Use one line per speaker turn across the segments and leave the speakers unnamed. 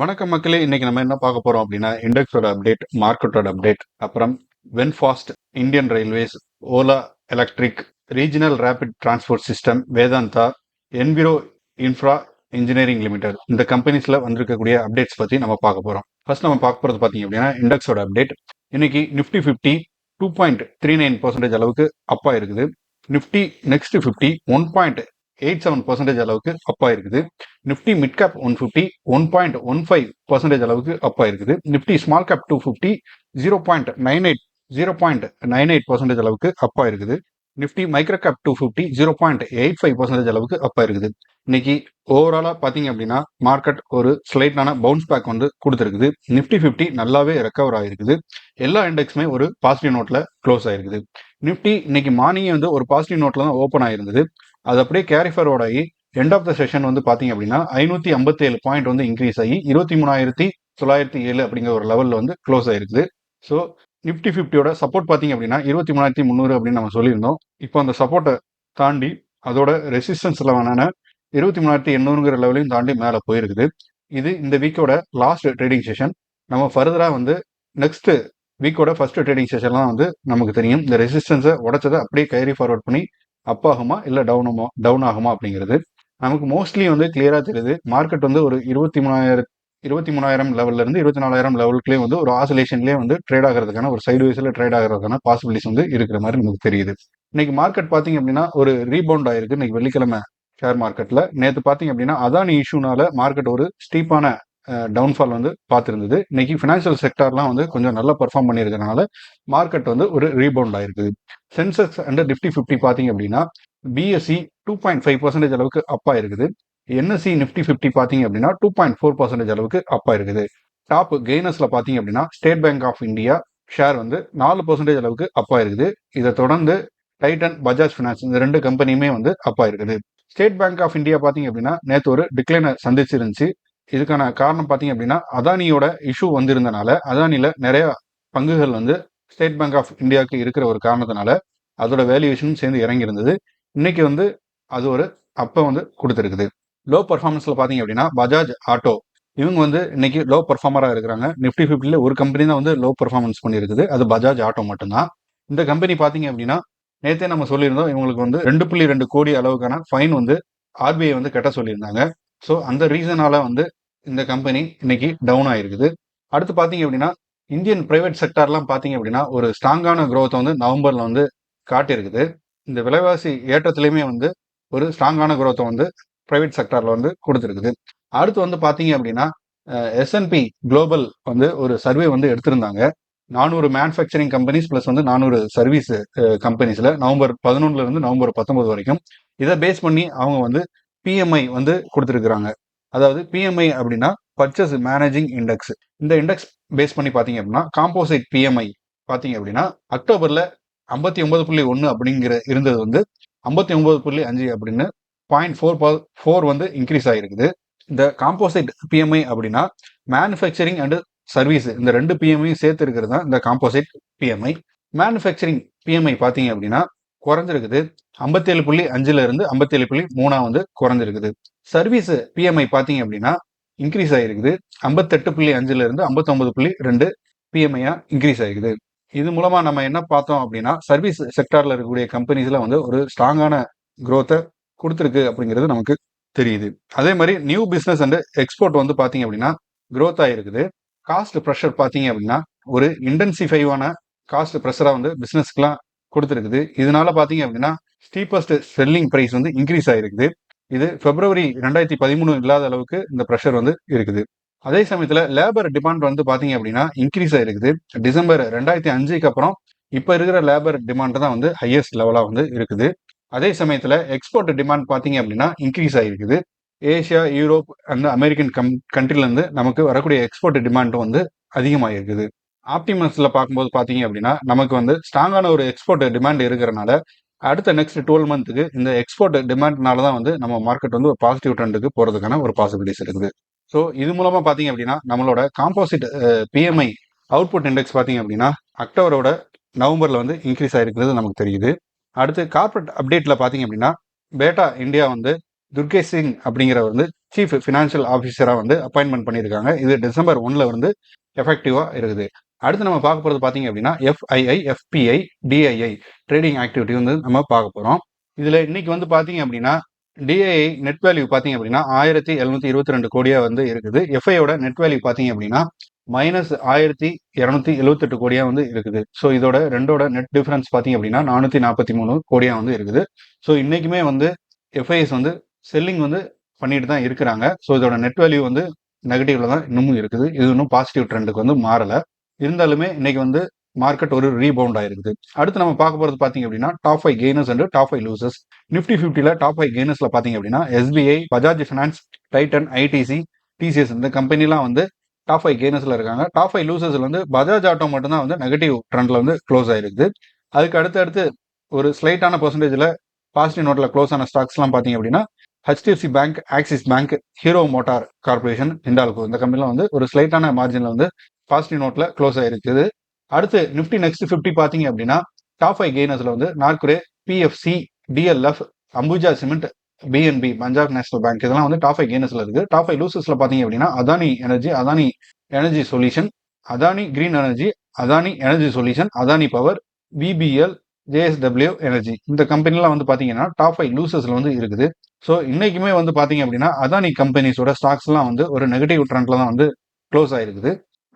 வணக்கம் மக்களே. இன்னைக்கு நம்ம என்ன பார்க்க போறோம் அப்படின்னா இண்டெக்ஸோட அப்டேட் மார்க்கெட்டோட அப்டேட் அப்புறம் VinFast Indian railways Ola electric regional rapid transport system Vedanta enviro infra engineering limited இந்த கம்பெனிஸ்ல வந்திருக்கக்கூடிய அப்டேட்ஸ் பத்தி நம்ம பார்க்க போறோம். ஃபர்ஸ்ட் நம்ம பார்க்க போறது பாத்தீங்க அப்படின்னா இண்டெக்ஸோட அப்டேட் இன்னைக்கு Nifty fifty two point three nine percentage அளவுக்கு அப்பா இருக்குது. Nifty next fifty one point eight seven percentage அளவுக்கு அப்பா இருக்குது Nifty mid cap one fifty one point one five percentage அளவுக்கு அப்பா இருக்குது Nifty small cap two fifty zero point nine eight zero point nine eight percentage அளவுக்கு அப்பா இருக்குது Nifty micro cap two fifty zero point eight five percentage அளவுக்கு அப்பா இருக்குது இன்னைக்கு ஓவராலாக பார்த்தீங்க அப்படின்னா மார்க்கெட் ஒரு ஸ்லைட்டான பவுன்ஸ் பேக் வந்து கொடுத்துருக்குது. நிஃப்டி ஃபிஃப்டி நல்லாவே ரெக்கவர் ஆகிருக்குது எல்லா இண்டெக்ஸுமே ஒரு பாசிட்டிவ் நோட்டில் க்ளோஸ் ஆயிருக்குது. நிஃப்டி இன்னைக்கு மார்னிங்கே வந்து ஒரு பாசிட்டிவ் நோட்டில் தான் ஓப்பன் ஆயிருந்தது. அது அப்படியே கேரி ஃபார்வர்ட் ஆகி எண்ட் ஆஃப் த செஷன் வந்து பார்த்தீங்க அப்படின்னா ஐநூத்தி ஐம்பத்தி ஏழு பாயிண்ட் வந்து இன்க்ரீஸ் ஆகி இருபத்தி மூணாயிரத்தி தொள்ளாயிரத்தி ஏழு அப்படிங்கிற ஒரு லெவலில் வந்து க்ளோஸ் ஆயிருக்குது. ஸோ நிஃப்டி ஃபிஃப்டியோட சப்போர்ட் பார்த்தீங்க அப்படின்னா இருபத்தி மூணாயிரத்தி முந்நூறு அப்படின்னு நம்ம சொல்லியிருந்தோம். இப்போ அந்த சப்போர்ட்டை தாண்டி அதோட ரெசிஸ்டன்ஸ் லெவலான இருபத்தி மூணாயிரத்தி எண்ணூறுங்கிற லெவலையும் தாண்டி மேலே போயிருக்குது. இது இந்த வீக்கோட லாஸ்ட் ட்ரேடிங் செஷன் நம்ம ஃபர்தராக வந்து நெக்ஸ்ட் வீக்கோட ஃபர்ஸ்ட் ட்ரேடிங் செஷன்லாம் வந்து நமக்கு தெரியும். இந்த ரெசிஸ்டன்ஸை உடச்சதை அப்படியே கைரி ஃபார்வர்ட் பண்ணி அப் ஆகுமா இல்லை டவுனுமா டவுன் ஆகுமா அப்படிங்கிறது நமக்கு மோஸ்ட்லி வந்து கிளியராக தெரியுது. மார்க்கெட் வந்து ஒரு இருபத்தி மூணாயிரம் இருபத்தி மூணாயிரம் லெவல்ல இருந்து இருபத்தி நாலாயிரம் லெவல்க்குலேயே வந்து ஒரு ஆசோலேஷன்லேயே வந்து ட்ரேட் ஆகிறதுக்கான ஒரு சைடு வைஸில் ட்ரேட் ஆகிறதுக்கான பாசிபிலிட்டிஸ் வந்து இருக்கிற மாதிரி நமக்கு தெரியுது. இன்னைக்கு மார்க்கெட் பார்த்தீங்க அப்படின்னா ஒரு ரீபவுண்ட் ஆயிருக்கு. இன்னைக்கு வெள்ளிக்கிழமை ஷேர் மார்க்கெட்டில் நேற்று பார்த்தீங்க அப்படின்னா அதானி இஷ்யூனால மார்க்கெட் ஒரு ஸ்டீப்பான டவுன்ஃபால் வந்து பார்த்துருந்தது. இன்னைக்கு ஃபினான்ஷியல் செக்டார்லாம் வந்து கொஞ்சம் நல்லா பெர்ஃபார்ம் பண்ணியிருக்கனால மார்க்கெட் வந்து ஒரு ரீபவுண்ட் ஆயிருக்குது சென்செக்ஸ் அண்ட் நிஃப்டி ஃபிஃப்டி பார்த்தீங்க அப்படின்னா BSE two point five percentage அளவுக்கு அப்பா இருக்குது என்எஸ்சி நிஃப்டி ஃபிஃப்டி பார்த்தீங்க அப்படின்னா டூ பாயிண்ட் ஃபோர் பர்சன்டேஜ் அளவுக்கு அப்பாயிருக்குது டாப் கெய்னர்ஸில் பார்த்தீங்க அப்படின்னா State Bank of India share வந்து நாலு பர்சன்டேஜ் அளவுக்கு அப்பாயிருக்குது இதை தொடர்ந்து டைட்டன் பஜாஜ் ஃபினான்ஸ் இந்த ரெண்டு கம்பெனியுமே வந்து அப்பாயிருக்குது ஸ்டேட் பேங்க் ஆஃப் இந்தியா பார்த்தீங்க அப்படின்னா நேற்று ஒரு டிக்ளைனை சந்திச்சிருந்துச்சு. இதுக்கான காரணம் பார்த்தீங்க அப்படின்னா அதானியோட இஷ்யூ வந்திருந்தனால அதானியில் நிறைய பங்குகள் வந்து ஸ்டேட் பேங்க் ஆஃப் இந்தியாவுக்கு இருக்கிற ஒரு காரணத்தினால அதோட வேல்யூவேஷனும் சேர்ந்து இறங்கி இருந்தது இன்னைக்கு வந்து அது ஒரு அப்போ வந்து கொடுத்துருக்குது. லோ பர்ஃபார்மன்ஸில் பார்த்தீங்க அப்படின்னா பஜாஜ் ஆட்டோ இவங்க வந்து இன்னைக்கு லோ பர்ஃபார்மராக இருக்கிறாங்க. நிஃப்டி ஃபிஃப்டியில் ஒரு கம்பெனி தான் வந்து லோ பர்ஃபார்மன்ஸ் பண்ணியிருக்குது. அது பஜாஜ் ஆட்டோ மட்டும்தான். இந்த கம்பெனி பார்த்தீங்க அப்படின்னா நேற்றே நம்ம சொல்லியிருந்தோம் இவங்களுக்கு வந்து ரெண்டு புள்ளி ரெண்டு கோடி அளவுக்கான ஃபைன் வந்து ஆர்பிஐ வந்து கட்ட சொல்லியிருந்தாங்க. ஸோ அந்த ரீசனால வந்து இந்த கம்பெனி இன்னைக்கு டவுன் ஆயிருக்குது. அடுத்து பார்த்தீங்க அப்படின்னா இந்தியன் பிரைவேட் செக்டார்லாம் பார்த்தீங்க அப்படின்னா ஒரு ஸ்ட்ராங்கான க்ரோத்தை வந்து நவம்பரில் வந்து காட்டியிருக்குது. இந்த விலைவாசி ஏற்றத்துலையுமே வந்து ஒரு ஸ்ட்ராங்கான க்ரோத்தை வந்து பிரைவேட் செக்டாரில் வந்து கொடுத்துருக்குது. அடுத்து வந்து பார்த்தீங்க அப்படின்னா எஸ்என்பி குளோபல் வந்து ஒரு சர்வே வந்து எடுத்திருந்தாங்க. நானூறு மேனுஃபேக்சரிங் கம்பெனிஸ் ப்ளஸ் வந்து நானூறு சர்வீஸ் கம்பெனிஸில் நவம்பர் பதினொன்றுலேருந்து நவம்பர் பத்தொம்பது வரைக்கும். இதை பேஸ் பண்ணி அவங்க வந்து பிஎம்ஐ வந்து கொடுத்துருக்குறாங்க. அதாவது பிஎம்ஐ அப்படின்னா பர்ச்சேஸ் மேனேஜிங் இண்டெக்ஸ் இந்த இண்டெக்ஸ் பேஸ் பண்ணி பார்த்தீங்க அப்படின்னா காம்போசைட் பிஎம்ஐ பார்த்தீங்க அப்படின்னா அக்டோபரில் ஐம்பத்தி ஒன்பது புள்ளி ஒன்று அப்படிங்கிற இருந்தது வந்து ஐம்பத்தி ஒன்பது புள்ளி அஞ்சு அப்படின்னு பாயிண்ட் ஃபோர் பா ஃபோர் வந்து இன்க்ரீஸ் ஆகிருக்குது இந்த காம்போசைட் பிஎம்ஐ அப்படின்னா மேனுஃபேக்சரிங் அண்டு சர்வீஸ் இந்த ரெண்டு பிஎம்ஐயும் சேர்த்து இருக்கிறது தான் இந்த காம்போசைட் பிஎம்ஐ மேனுஃபேக்சரிங் பிஎம்ஐ பார்த்தீங்க அப்படின்னா குறைஞ்சிருக்குது. ஐம்பத்தேழு புள்ளி அஞ்சுல இருந்து ஐம்பத்தேழு புள்ளி மூணா வந்து குறைஞ்சிருக்குது. சர்வீஸ் பிஎம்ஐ பார்த்தீங்க அப்படின்னா இன்க்ரீஸ் ஆகிருக்குது. ஐம்பத்தெட்டு புள்ளி அஞ்சுல இருந்து ஐம்பத்தொன்பது புள்ளி ரெண்டு பிஎம்ஐயா இன்க்ரீஸ் ஆகிருக்குது. இது மூலமா நம்ம என்ன பார்த்தோம் அப்படின்னா சர்வீஸ் செக்டார்ல இருக்கக்கூடிய கம்பெனிஸ்ல வந்து ஒரு ஸ்ட்ராங்கான குரோத்தை கொடுத்துருக்கு அப்படிங்கிறது நமக்கு தெரியுது. அதே மாதிரி நியூ பிஸ்னஸ் அண்ட் எக்ஸ்போர்ட் வந்து பாத்தீங்க அப்படின்னா க்ரோத் ஆயிருக்குது காஸ்ட் ப்ரெஷர் பாத்தீங்க அப்படின்னா ஒரு இன்டென்சிஃபைவான காஸ்ட் ப்ரெஷராக வந்து பிஸ்னஸ்க்குலாம் கொடுத்துருக்குது. இதனால பாத்தீங்க அப்படின்னா ஸ்டீப்பஸ்ட் செல்லிங் ப்ரைஸ் வந்து இன்க்ரீஸ் ஆயிருக்குது. இது பிப்ரவரி ரெண்டாயிரத்தி பதிமூணு இல்லாத அளவுக்கு இந்த ப்ரெஷர் வந்து இருக்குது. அதே சமயத்துல லேபர் டிமாண்ட் வந்து பாத்தீங்க அப்படின்னா இன்க்ரீஸ் ஆயிருக்குது. டிசம்பர் ரெண்டாயிரத்தி அஞ்சுக்கு அப்புறம் இப்ப இருக்கிற லேபர் டிமாண்ட் தான் வந்து ஹையஸ்ட் லெவலா வந்து இருக்குது. அதே சமயத்துல எக்ஸ்போர்ட் டிமாண்ட் பாத்தீங்க அப்படின்னா இன்க்ரீஸ் ஆயிருக்குது. Asia Europe and American come கண்ட்ரில இருந்து நமக்கு வரக்கூடிய எக்ஸ்போர்ட் டிமாண்டும் வந்து அதிகமாயிருக்குது. ஆப்டிமஸ்ல பார்க்கும்போது பார்த்தீங்க அப்படின்னா நமக்கு வந்து ஸ்ட்ராங்கான ஒரு எக்ஸ்போர்ட் டிமாண்ட் இருக்கிறனால அடுத்த நெக்ஸ்ட் டுவெல் மந்த்துக்கு இந்த எக்ஸ்போர்ட் டிமாண்ட்னால தான் வந்து நம்ம மார்க்கெட் வந்து ஒரு பாசிட்டிவ் ட்ரெண்டுக்கு போகிறதுக்கான ஒரு பாசிபிலிட்டிஸ் இருக்குது. ஸோ இது மூலமாக பார்த்தீங்க அப்படின்னா நம்மளோட காம்போசிட் பிஎம்ஐ அவுட்புட் இண்டெக்ஸ் பார்த்தீங்க அப்படின்னா அக்டோபரோட நவம்பரில் வந்து இன்க்ரீஸ் ஆகிருக்கிறது நமக்கு தெரியுது. அடுத்து கார்பரேட் அப்டேட்டில் பார்த்தீங்க அப்படின்னா பேட்டா இந்தியா வந்து துர்கே சிங் அப்படிங்கிறவர் வந்து சீஃப் ஃபினான்ஷியல் ஆஃபீஸராக வந்து அப்பாயின்மெண்ட் பண்ணியிருக்காங்க. இது டிசம்பர் ஒன்ல வந்து எஃபெக்டிவாக இருக்குது. அடுத்து நம்ம பார்க்க போகிறது பார்த்தீங்க அப்படின்னா FII FPI DII trading activity வந்து நம்ம பார்க்க போகிறோம் இதில் இன்னைக்கு வந்து பார்த்தீங்க அப்படின்னா டிஐஐ நெட் வேல்யூ பார்த்தீங்க அப்படின்னா ஆயிரத்தி எழுநூத்தி இருபத்தி ரெண்டு கோடியாக வந்து இருக்குது. எஃப்ஐயோட நெட் வேல்யூ பார்த்தீங்க அப்படின்னா மைனஸ் ஆயிரத்தி இரநூத்தி எழுபத்தெட்டு கோடியாக வந்து இருக்குது. ஸோ இதோட ரெண்டோட நெட் டிஃபரன்ஸ் பார்த்தீங்க அப்படின்னா நானூற்றி நாற்பத்தி மூணு கோடியாக வந்து இருக்குது. ஸோ இன்னைக்குமே வந்து எஃப்ஐஎஸ் வந்து செல்லிங் வந்து பண்ணிட்டு தான் இருக்கிறாங்க. ஸோ இதோட நெட் வேல்யூ வந்து நெகட்டிவ்ல தான் இன்னமும் இருக்குது. இது இன்னும் பாசிட்டிவ் ட்ரெண்டுக்கு வந்து மாறலை. இருந்தாலுமே இன்னைக்கு வந்து மார்க்கெட் ஒரு ரீபவுண்ட் ஆயிருக்குது. அடுத்து நம்ம பார்க்க போறது பாத்தீங்க அப்படின்னா top five gainers and top five losers Nifty ஃபிஃப்டில top five கெய்னர்ஸ்ல பாத்தீங்க அப்படின்னா SBI Bajaj finance Titan ITC TCS இந்த கம்பெனிலாம் வந்து டாப் ஃபைவ் கெய்னர்ஸ்ல இருக்காங்க. டாப் ஃபைவ் லூசர்ஸ்ல வந்து பஜாஜ் ஆட்டோ மட்டும் தான் வந்து நெகட்டிவ் ட்ரெண்ட்ல வந்து க்ளோஸ் ஆயிருக்குது. அதுக்கு அடுத்து அடுத்து ஒரு ஸ்லைட்டான பர்சன்டேஜில் பாசிட்டிவ் நோட்ல க்ளோஸ் ஆன ஸ்டாக்ஸ்லாம் பாத்தீங்க அப்படின்னா HDFC bank Axis bank Hero motor corporation Hindalco இந்த கம்பெனிலாம் வந்து ஒரு ஸ்லைட்டான மார்ஜின்ல வந்து பாசிட்டிவ் நோட்ல க்ளோஸ் ஆயிருக்குது. அடுத்து நிஃப்டி நெக்ஸ்ட் ஃபிஃப்டி பாத்தீங்க அப்படின்னா டாப் ஃபைவ் கெய்னர்ஸ்ல வந்து நார்குரே PFC DLF Ambuja cement PNB Punjab national bank இதெல்லாம் வந்து டாப் ஃபைவ் கெய்னர்ஸ்ல இருக்கு. டாப் ஃபைவ் லூசஸ்ல பாத்தீங்க அப்படின்னா Adani energy Adani energy solution Adani green energy Adani energy solution Adani power BPL JSW energy இந்த கம்பெனிலாம் வந்து பாத்தீங்கன்னா டாப் ஃபைவ் லூசஸ்ல வந்து இருக்குது. ஸோ இன்னைக்குமே வந்து பாத்தீங்க அப்படின்னா அதானி கம்பெனிஸோட ஸ்டாக்ஸ் எல்லாம் வந்து ஒரு நெகட்டிவ் ட்ரெண்ட்ல தான் வந்து க்ளோஸ் ஆயிருக்குது.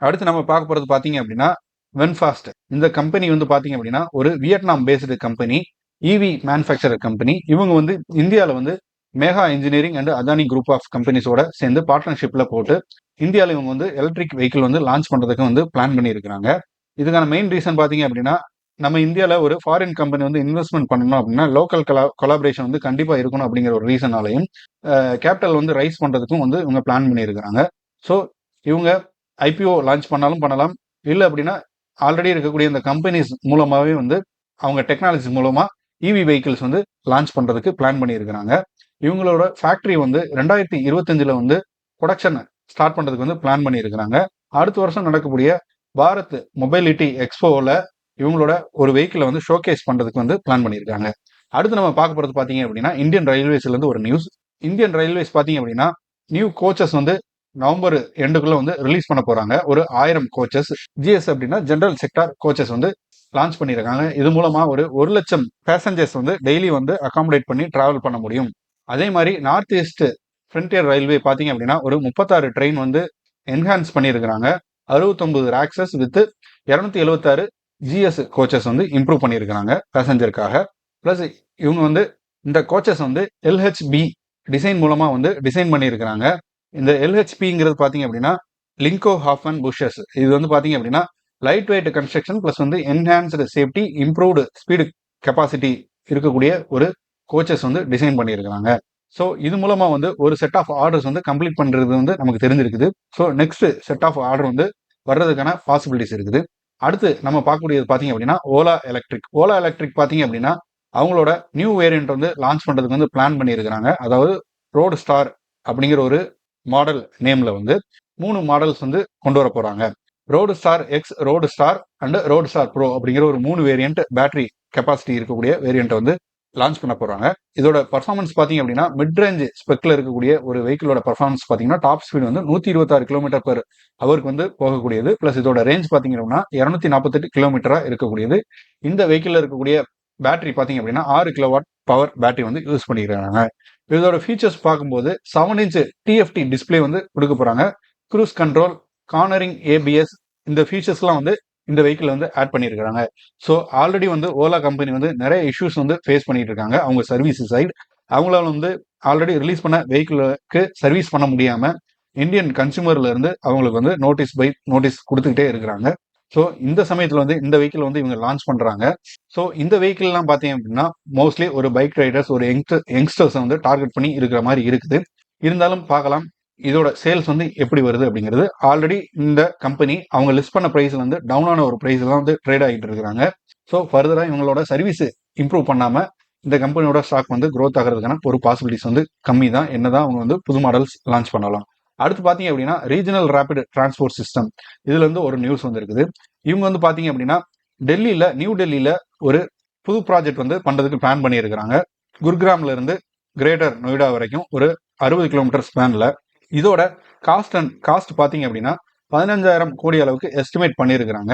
அடுத்து நம்ம பார்க்க போகிறது பார்த்தீங்க அப்படின்னா வென்ஃபாஸ்ட் இந்த கம்பெனி வந்து பார்த்தீங்க அப்படின்னா ஒரு Vietnam based company EV manufacturer company இவங்க வந்து இந்தியாவில் வந்து Megha engineering and Adani group of கம்பெனிஸோட சேர்ந்து பார்ட்னர்ஷிப்பில் போட்டு இந்தியாவில் இவங்க வந்து எலக்ட்ரிக் வெஹிக்கிள் வந்து லான்ச் பண்ணுறதுக்கு வந்து பிளான் பண்ணியிருக்கிறாங்க. இதுக்கான மெயின் ரீசன் பார்த்தீங்க அப்படின்னா நம்ம இந்தியாவில் ஒரு ஃபாரின் கம்பெனி வந்து இன்வெஸ்ட்மெண்ட் பண்ணணும் அப்படின்னா லோக்கல் கலா கொலாபரேஷன் வந்து கண்டிப்பாக இருக்கணும் அப்படிங்கிற ஒரு ரீசனாலையும் கேபிட்டல் வந்து ரைஸ் பண்ணுறதுக்கும் வந்து இவங்க பிளான் பண்ணியிருக்கிறாங்க. ஸோ இவங்க ஐபிஓ லான்ச் பண்ணாலும் பண்ணலாம். இல்லை அப்படின்னா ஆல்ரெடி இருக்கக்கூடிய இந்த கம்பெனிஸ் மூலமாகவே வந்து அவங்க டெக்னாலஜி மூலமாக இவி வெஹிக்கிள்ஸ் வந்து லான்ச் பண்ணுறதுக்கு பிளான் பண்ணியிருக்கிறாங்க. இவங்களோட ஃபேக்ட்ரி வந்து ரெண்டாயிரத்தி இருபத்தஞ்சில் வந்து ப்ரொடக்ஷனை ஸ்டார்ட் பண்ணுறதுக்கு வந்து பிளான் பண்ணியிருக்கிறாங்க. அடுத்த வருஷம் நடக்கக்கூடிய பாரத் மொபைலிட்டி எக்ஸ்போவில் இவங்களோட ஒரு வெஹிக்கிளை வந்து ஷோகேஸ் பண்ணுறதுக்கு வந்து பிளான் பண்ணியிருக்காங்க. அடுத்து நம்ம பார்க்க போகிறது பார்த்தீங்க அப்படின்னா இந்தியன் ரயில்வேஸ்லேருந்து ஒரு நியூஸ் இந்தியன் ரயில்வேஸ் பார்த்தீங்க அப்படின்னா நியூ கோச்சஸ் வந்து நவம்பர் எண்டுக்குள்ள வந்து ரிலீஸ் பண்ண போறாங்க. ஒரு ஆயிரம் கோச்சஸ் ஜிஎஸ் அப்படின்னா ஜென்ரல் செக்டார் கோச்சஸ் வந்து லான்ச் பண்ணியிருக்காங்க. இது மூலமா ஒரு ஒரு லட்சம் பேசஞ்சர்ஸ் வந்து டெய்லி வந்து அகாமடேட் பண்ணி டிராவல் பண்ண முடியும். அதே மாதிரி நார்த் ஈஸ்ட் ஃப்ரண்டியர் ரயில்வே பார்த்தீங்க அப்படின்னா ஒரு முப்பத்தாறு ட்ரெயின் வந்து என்ஹான்ஸ் பண்ணியிருக்கிறாங்க. அறுபத்தொன்பது ராக்சஸ் வித் இரநூத்தி எழுபத்தாறு ஜிஎஸ் கோச்சஸ் வந்து இம்ப்ரூவ் பண்ணியிருக்கிறாங்க பேசஞ்சருக்காக ப்ளஸ் இவங்க வந்து இந்த கோச்சஸ் வந்து எல்ஹெச்பி டிசைன் மூலமாக வந்து டிசைன் பண்ணியிருக்கிறாங்க. இந்த எல்ஹெச்பிங்கிறது பார்த்தீங்க அப்படின்னா லிங்கோ ஹாஃப் அண்ட் புஷஸ் இது வந்து பார்த்தீங்க அப்படின்னா லைட் வெயிட் கன்ஸ்ட்ரக்ஷன் ப்ளஸ் வந்து enhanced safety improved speed capacity இருக்கக்கூடிய ஒரு கோச்சஸ் வந்து டிசைன் பண்ணியிருக்கிறாங்க. ஸோ இது மூலமாக வந்து ஒரு செட் ஆஃப் ஆர்டர்ஸ் வந்து கம்ப்ளீட் பண்ணுறது வந்து நமக்கு தெரிஞ்சிருக்குது. So next set of order வந்து வர்றதுக்கான பாசிபிலிட்டிஸ் இருக்குது. அடுத்து நம்ம பார்க்கக்கூடியது பார்த்தீங்க அப்படின்னா ஓலா எலக்ட்ரிக் ஓலா எலக்ட்ரிக் பார்த்தீங்க அப்படின்னா அவங்களோட நியூ வேரியன்ட் வந்து லான்ச் பண்ணுறதுக்கு வந்து பிளான் பண்ணியிருக்கிறாங்க. அதாவது ரோடு ஸ்டார் அப்படிங்கிற ஒரு மாடல் நேம்ல வந்து மூணு மாடல்ஸ் வந்து கொண்டு வர போறாங்க. Roadster X roadster and roadster pro அப்படிங்கிற ஒரு மூணு வேரியன்ட் பேட்டரி கெப்பாசிட்டி இருக்கக்கூடிய வேரியன்ட் வந்து லான்ச் பண்ண போறாங்க. இதோட பர்ஃபார்மன்ஸ் பாத்தீங்க அப்படின்னா மிட் ரேஞ்ச் ஸ்பெக்ல இருக்கக்கூடிய ஒரு வெஹிக்கிளோட பர்ஃபார்மன்ஸ் பாத்தீங்கன்னா டாப் ஸ்பீடு வந்து நூத்தி இருபத்தாறு கிலோமீட்டர் பெர் அவருக்கு வந்து போகக்கூடியது. பிளஸ் இதோட ரேஞ்ச் பார்த்தீங்க அப்படின்னா இரநூத்தி நாற்பத்தெட்டு கிலோமீட்டரா இருக்கக்கூடியது. இந்த வெஹிக்கிள் இருக்கக்கூடிய பேட்டரி பாத்தீங்க அப்படின்னா ஆறு கிலோவாட் பவர் பேட்டரி வந்து யூஸ் பண்ணிக்கிறாங்க இதோட ஃபீச்சர்ஸ் பார்க்கும்போது செவன் இன்ச் டிஎஃப்டி டிஸ்பிளே வந்து கொடுக்க போகிறாங்க க்ரூஸ் கண்ட்ரோல் கார்னரிங் ஏபிஎஸ் இந்த ஃபீச்சர்ஸ்லாம் வந்து இந்த வெஹிக்கிள் வந்து ஆட் பண்ணியிருக்காங்க ஸோ ஆல்ரெடி வந்து ஓலா கம்பெனி வந்து நிறைய இஷ்யூஸ் வந்து ஃபேஸ் பண்ணிட்டு இருக்காங்க. அவங்க சர்வீஸ் சைடு அவங்களால வந்து ஆல்ரெடி ரிலீஸ் பண்ண வெஹிக்கிளுக்கு சர்வீஸ் பண்ண முடியாமல் இந்தியன் கன்சியூமர்ல இருந்து அவங்களுக்கு வந்து நோட்டீஸ் பை நோட்டீஸ் கொடுத்துக்கிட்டே இருக்கிறாங்க. ஸோ இந்த சமயத்தில் வந்து இந்த வெஹிக்கிள் வந்து இவங்க லான்ச் பண்றாங்க. ஸோ இந்த வெஹிக்கிள்லாம் பார்த்தீங்க அப்படின்னா மோஸ்ட்லி ஒரு பைக் ரைடர்ஸ் ஒரு யங்ஸ்டர் யங்ஸ்டர்ஸை வந்து டார்கெட் பண்ணி இருக்கிற மாதிரி இருக்குது. இருந்தாலும் பார்க்கலாம் இதோட சேல்ஸ் வந்து எப்படி வருது அப்படிங்கிறது. ஆல்ரெடி இந்த கம்பெனி அவங்க லிஸ்ட் பண்ண ப்ரைஸ் வந்து டவுனான ஒரு ப்ரைஸ் தான் வந்து ட்ரேட் ஆகிட்டு இருக்கிறாங்க. ஸோ ஃபர்தராக இவங்களோட சர்வீஸ் இம்ப்ரூவ் பண்ணாம இந்த கம்பெனியோட ஸ்டாக் வந்து க்ரோத் ஆகிறதுக்கான ஒரு பாசிபிலிட்டிஸ் வந்து கம்மி தான் என்னதான் அவங்க வந்து புது மாடல்ஸ் லான்ச் பண்ணலாம். அடுத்து பார்த்தீங்க அப்படின்னா ரீஜனல் ரேபிட் டிரான்ஸ்போர்ட் சிஸ்டம் இதுல இருந்து ஒரு நியூஸ் வந்திருக்குது. இவங்க வந்து பார்த்தீங்க அப்படின்னா டெல்லியில நியூ டெல்லியில ஒரு புது ப்ராஜெக்ட் வந்து பண்றதுக்கு பிளான் பண்ணியிருக்கிறாங்க. குர்கிராம்ல இருந்து கிரேட்டர் நொய்டா வரைக்கும் ஒரு அறுபது கிலோமீட்டர் ஸ்பேனில் இதோட காஸ்ட் அண்ட் காஸ்ட் பார்த்தீங்க அப்படின்னா பதினஞ்சாயிரம் கோடி அளவுக்கு எஸ்டிமேட் பண்ணியிருக்கிறாங்க.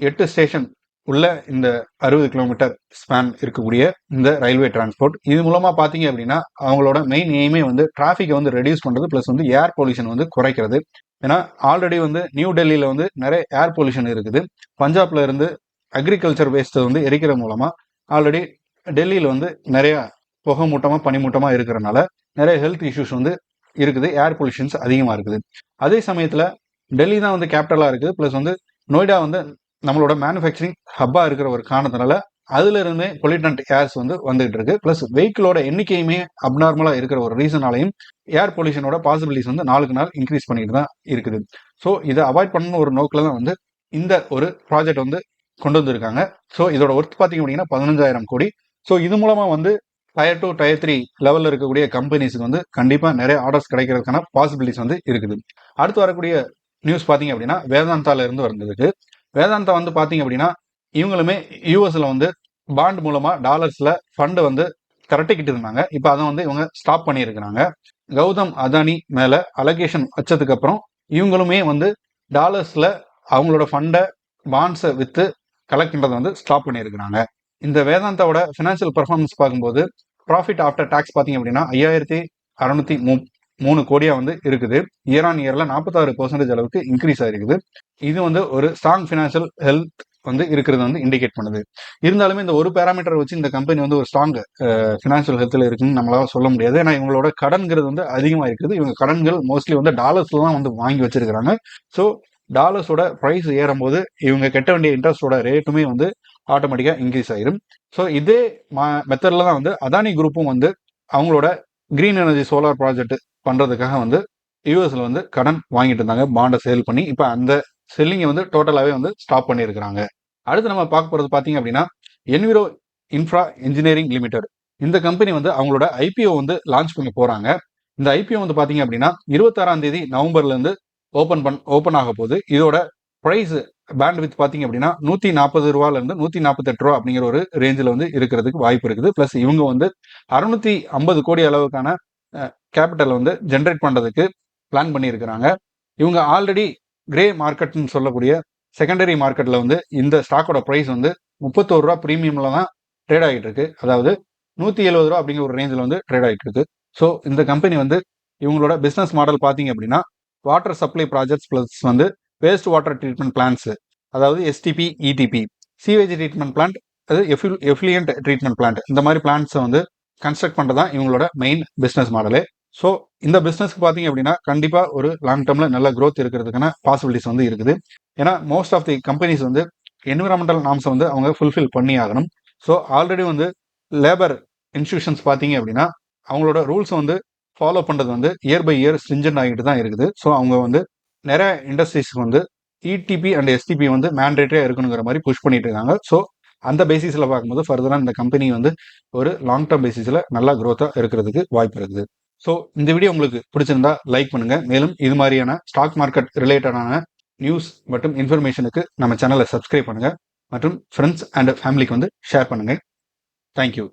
எட்டு ஸ்டேஷன் உள்ள இந்த அறுபது கிலோமீட்டர் ஸ்பேன் இருக்கக்கூடிய இந்த ரயில்வே டிரான்ஸ்போர்ட் இது மூலமா பாத்தீங்க அப்படின்னா அவங்களோட மெயின் எய்மே வந்து டிராஃபிக்கை வந்து ரெடியூஸ் பண்றது பிளஸ் வந்து ஏர் பொல்யூஷன் வந்து குறைக்கிறது. ஏன்னா ஆல்ரெடி வந்து நியூ டெல்லியில வந்து நிறைய ஏர் பொல்யூஷன் இருக்குது. பஞ்சாப்ல இருந்து அக்ரிகல்ச்சர் வேஸ்ட் வந்து எரிக்கிற மூலமா ஆல்ரெடி டெல்லியில வந்து நிறைய புகை மூட்டமா பனிமூட்டமா இருக்கிறனால நிறைய ஹெல்த் இஷ்யூஸ் வந்து இருக்குது. ஏர் பொல்யூஷன்ஸ் அதிகமா இருக்குது. அதே சமயத்துல டெல்லி தான் வந்து கேபிட்டலா இருக்குது. பிளஸ் வந்து நொய்டா வந்து நம்மளோட மேனுஃபேக்சரிங் ஹப்பாக இருக்கிற ஒரு காரணத்தினால அதுலேருந்து பொலிட்டன்ட் ஏர்ஸ் வந்து வந்துகிட்டு இருக்கு ப்ளஸ் வெஹிக்கிளோட எண்ணிக்கையுமே அப்நார்மலாக இருக்கிற ஒரு ரீசனாலையும் ஏர் பொல்யூஷனோட பாசிபிலிட்டிஸ் வந்து நாளுக்கு நாள் இன்க்ரீஸ் பண்ணிட்டு தான் இருக்குது. ஸோ இதை அவாய்ட் பண்ணணும் ஒரு நோக்கில் தான் வந்து இந்த ஒரு ப்ராஜெக்ட் வந்து கொண்டு வந்திருக்காங்க. ஸோ இதோட ஒர்த் பார்த்தீங்க அப்படின்னா பதினஞ்சாயிரம் கோடி. ஸோ இது மூலமாக வந்து டயர் டூ டயர் த்ரீ லெவலில் இருக்கக்கூடிய கம்பெனிஸுக்கு வந்து கண்டிப்பாக நிறைய ஆர்டர்ஸ் கிடைக்கிறதுக்கான பாசிபிலிட்டிஸ் வந்து இருக்குது. அடுத்து வரக்கூடிய நியூஸ் பார்த்தீங்க அப்படின்னா வேதாந்தால இருந்து வந்ததுக்கு. வேதாந்தா வந்து பார்த்தீங்க அப்படின்னா இவங்களுமே யூஎஸ்ல வந்து பாண்ட் மூலமா டாலர்ஸ்ல ஃபண்டு வந்து திரட்டிக்கிட்டு இருந்தாங்க. இப்போ அதை வந்து இவங்க ஸ்டாப் பண்ணியிருக்கிறாங்க கௌதம் அதானி மேல அலகேஷன் வச்சதுக்கு அப்புறம் இவங்களுமே வந்து டாலர்ஸ்ல அவங்களோட ஃபண்டை பாண்ட்ஸை வித்து கலெக்ட் பண்ணுறதை வந்து ஸ்டாப் பண்ணியிருக்கிறாங்க இந்த வேதாந்தாவோட ஃபினான்ஷியல் பர்ஃபார்மன்ஸ் பார்க்கும்போது ப்ராஃபிட் ஆஃப்டர் டேக்ஸ் பார்த்தீங்க அப்படின்னா ஐயாயிரத்தி அறுநூத்தி மூணு கோடியா வந்து இருக்குது. இயர் ஆன் இயர்ல நாற்பத்தாறு பர்சன்டேஜ் அளவுக்கு இன்க்ரீஸ் ஆயிருக்குது. இது வந்து ஒரு ஸ்ட்ராங் ஃபினான்ஷியல் ஹெல்த் வந்து இருக்கிறது வந்து இண்டிகேட் பண்ணுது. இருந்தாலுமே இந்த ஒரு பேராமீட்டர் வச்சு இந்த கம்பெனி வந்து ஒரு ஸ்ட்ராங் ஃபினான்ஷியல் ஹெல்த்தில் இருக்குன்னு நம்மளால சொல்ல முடியாது. ஏன்னா இவங்களோட கடன்கிறது வந்து அதிகமாக இருக்குது. இவங்க கடன்கள் மோஸ்ட்லி வந்து டாலர்ஸ்ல தான் வந்து வாங்கி வச்சிருக்கிறாங்க. ஸோ டாலர்ஸோட ப்ரைஸ் ஏறும்போது இவங்க கட்ட வேண்டிய இன்ட்ரெஸ்டோட ரேட்டுமே வந்து ஆட்டோமேட்டிக்காக இன்க்ரீஸ் ஆயிரும். ஸோ இதே மெத்தடில் தான் வந்து அதானி குரூப்பும் வந்து அவங்களோட கிரீன் எனர்ஜி சோலார் ப்ராஜெக்ட் பண்ணுறதுக்காக வந்து யூஎஸ்ல வந்து கடன் வாங்கிட்டு இருந்தாங்க. பாண்டை சேல் பண்ணி. இப்போ அந்த செல்லிங்கை வந்து டோட்டலாகவே வந்து ஸ்டாப் பண்ணியிருக்கிறாங்க. அடுத்து நம்ம பார்க்க போகிறது பார்த்தீங்க அப்படின்னா என்விரோ இன்ஃப்ரா இன்ஜினியரிங் லிமிடெட் இந்த கம்பெனி வந்து அவங்களோட ஐபிஓ வந்து லான்ச் பண்ணி போகிறாங்க இந்த ஐபிஓ வந்து பார்த்தீங்க அப்படின்னா இருபத்தாறாம் தேதி நவம்பர்லேருந்து ஓப்பன் பண் ஓப்பன் ஆக போகுது. இதோட ப்ரைஸ் பேண்ட் வித் பார்த்தீங்க அப்படின்னா நூற்றி நாற்பது ரூபாலேருந்து நூற்றி நாற்பத்தெட்டு ரூபா அப்படிங்கிற ஒரு ரேஞ்சில் வந்து இருக்கிறதுக்கு வாய்ப்பு இருக்குது. ப்ளஸ் இவங்க வந்து அறுநூத்தி ஐம்பது கோடி அளவுக்கான கேபிட்டல் வந்து ஜென்ரேட் பண்ணுறதுக்கு பிளான் பண்ணியிருக்கிறாங்க. இவங்க ஆல்ரெடி கிரே மார்க்கெட்னு சொல்லக்கூடிய செகண்டரி மார்க்கெட்டில் வந்து இந்த ஸ்டாக்கோட ப்ரைஸ் வந்து முப்பத்தோரு ரூபா ப்ரீமியமில் தான் ட்ரேட் ஆகிட்டு இருக்கு. அதாவது நூற்றி எழுபது ரூபா அப்படிங்கிற ஒரு ரேஞ்சில் வந்து ட்ரேட் ஆகிட்டு இருக்கு. ஸோ இந்த கம்பெனி வந்து இவங்களோட பிஸ்னஸ் மாடல் பார்த்தீங்க அப்படின்னா வாட்டர் சப்ளை ப்ராஜெக்ட்ஸ் ப்ளஸ் வந்து வேஸ்ட் வாட்டர் ட்ரீட்மெண்ட் பிளான்ஸ் அதாவது STP ETP sewage treatment plant அது எஃபில் எஃபிலியன்ட் ட்ரீட்மெண்ட் பிளான்ட் இந்த மாதிரி பிளான்ஸை வந்து கன்ஸ்ட்ரக்ட் பண்ணுறது தான் இவங்களோட மெயின் பிஸ்னஸ் மாடலு ஸோ இந்த பிஸ்னஸ்க்கு பார்த்தீங்க அப்படின்னா கண்டிப்பாக ஒரு லாங் டேர்மில் நல்ல க்ரோத் இருக்கிறதுக்கான பாசிபிலிட்டிஸ் வந்து இருக்குது. ஏன்னா மோஸ்ட் ஆஃப் தி கம்பெனிஸ் வந்து என்விரான்மெண்டல் நாம்ஸை வந்து அவங்க ஃபுல்ஃபில் பண்ணி ஆகணும். ஸோ ஆல்ரெடி வந்து லேபர் இன்ஸ்டியூஷன்ஸ் பார்த்தீங்க அப்படின்னா அவங்களோட ரூல்ஸ் வந்து ஃபாலோ பண்ணுறது வந்து இயர் பை இயர் ஸ்ட்ரிஞ்சன்ட் ஆகிட்டு தான் இருக்குது. ஸோ அவங்க வந்து நிறைய இண்டஸ்ட்ரீஸ்க்கு வந்து இடிபி அண்ட் எஸ்டிபி வந்து மேண்டேட்டரியாக இருக்கணுங்கிற மாதிரி புஷ் பண்ணிட்டு இருக்காங்க ஸோ அந்த பேசிஸில் பார்க்கும்போது ஃபர்தராக இந்த கம்பெனி வந்து ஒரு லாங் டேர்ம் பேசிஸில் நல்லா க்ரோத்தாக இருக்கிறதுக்கு வாய்ப்பு இருக்குது. ஸோ இந்த வீடியோ உங்களுக்கு பிடிச்சிருந்தா லைக் பண்ணுங்க. மேலும் இது மாதிரியான ஸ்டாக் மார்க்கெட் ரிலேட்டடான நியூஸ் மற்றும் இன்ஃபர்மேஷனுக்கு நம்ம சேனலை சப்ஸ்கிரைப் பண்ணுங்க. மற்றும் ஃப்ரெண்ட்ஸ் அண்ட் ஃபேமிலிக்கு வந்து ஷேர் பண்ணுங்க. தேங்க்யூ